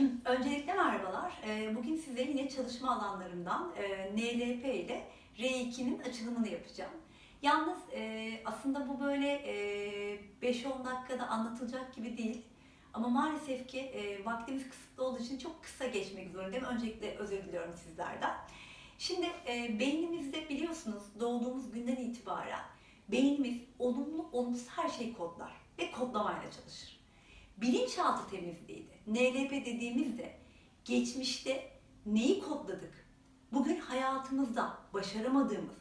Öncelikle merhabalar. Ee, Bugün size yine çalışma alanlarımdan e, NLP ile R2'nin açılımını yapacağım. Yalnız e, aslında bu böyle e, 5-10 dakikada anlatılacak gibi değil. Ama maalesef ki e, vaktimiz kısıtlı olduğu için çok kısa geçmek zorundayım. Öncelikle özür diliyorum sizlerden. Şimdi e, beynimizde biliyorsunuz doğduğumuz günden itibaren beynimiz olumlu olumsuz her şeyi kodlar ve kodlamayla çalışır bilinçaltı temizliğiydi. NLP dediğimizde geçmişte neyi kodladık? Bugün hayatımızda başaramadığımız,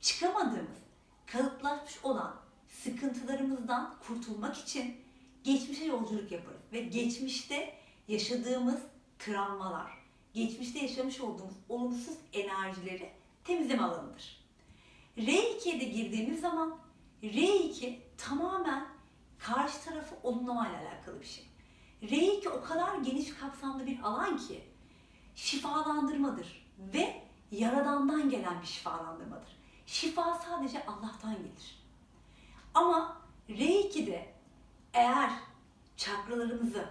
çıkamadığımız, kalıplaşmış olan sıkıntılarımızdan kurtulmak için geçmişe yolculuk yaparız. Ve geçmişte yaşadığımız travmalar, geçmişte yaşamış olduğumuz olumsuz enerjileri temizleme alanıdır. R2'ye de girdiğimiz zaman R2 tamamen karşı tarafı olumlamayla alakalı bir şey. R2 o kadar geniş kapsamlı bir alan ki şifalandırmadır ve yaradandan gelen bir şifalandırmadır. Şifa sadece Allah'tan gelir. Ama R2'de eğer çakralarımızı,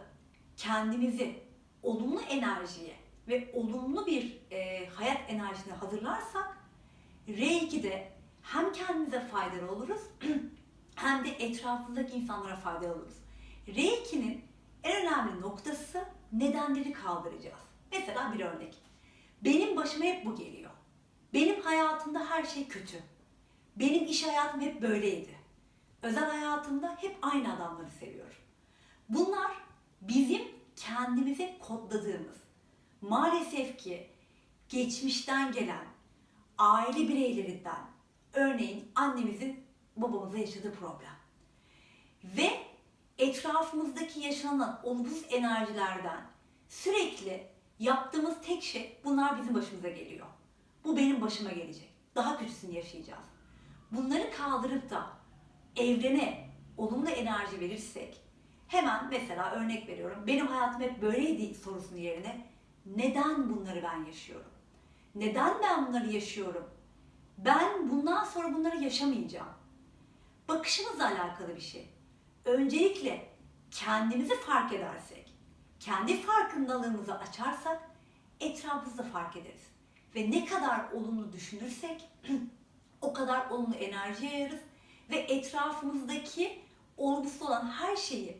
kendimizi olumlu enerjiye ve olumlu bir e, hayat enerjisine hazırlarsak R2'de hem kendimize faydalı oluruz hem de etrafındaki insanlara faydalı oluruz. R2'nin en önemli noktası nedenleri kaldıracağız. Mesela bir örnek. Benim başıma hep bu geliyor. Benim hayatımda her şey kötü. Benim iş hayatım hep böyleydi. Özel hayatımda hep aynı adamları seviyorum. Bunlar bizim kendimize kodladığımız, maalesef ki geçmişten gelen aile bireylerinden, örneğin annemizin babamıza yaşadığı problem. Ve etrafımızdaki yaşanan olumsuz enerjilerden sürekli yaptığımız tek şey bunlar bizim başımıza geliyor. Bu benim başıma gelecek. Daha kötüsünü yaşayacağız. Bunları kaldırıp da evrene olumlu enerji verirsek hemen mesela örnek veriyorum. Benim hayatım hep böyleydi sorusunun yerine neden bunları ben yaşıyorum? Neden ben bunları yaşıyorum? Ben bundan sonra bunları yaşamayacağım bakışımızla alakalı bir şey. Öncelikle kendimizi fark edersek, kendi farkındalığımızı açarsak etrafımızı fark ederiz. Ve ne kadar olumlu düşünürsek o kadar olumlu enerji yayarız ve etrafımızdaki olumsuz olan her şeyi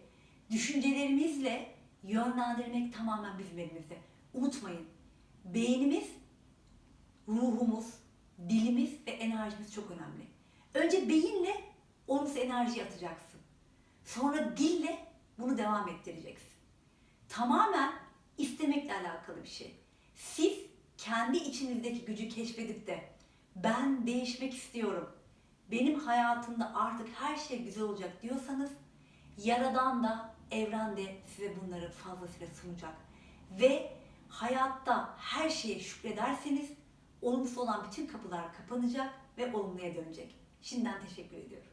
düşüncelerimizle yönlendirmek tamamen bizim elimizde. Unutmayın, beynimiz, ruhumuz, dilimiz ve enerjimiz çok önemli. Önce beyinle olumsuz enerji atacaksın. Sonra dille bunu devam ettireceksin. Tamamen istemekle alakalı bir şey. Siz kendi içinizdeki gücü keşfedip de ben değişmek istiyorum. Benim hayatımda artık her şey güzel olacak diyorsanız Yaradan da evren de size bunları fazlasıyla sunacak. Ve hayatta her şeye şükrederseniz olumsuz olan bütün kapılar kapanacak ve olumluya dönecek. Şimdiden teşekkür ediyorum.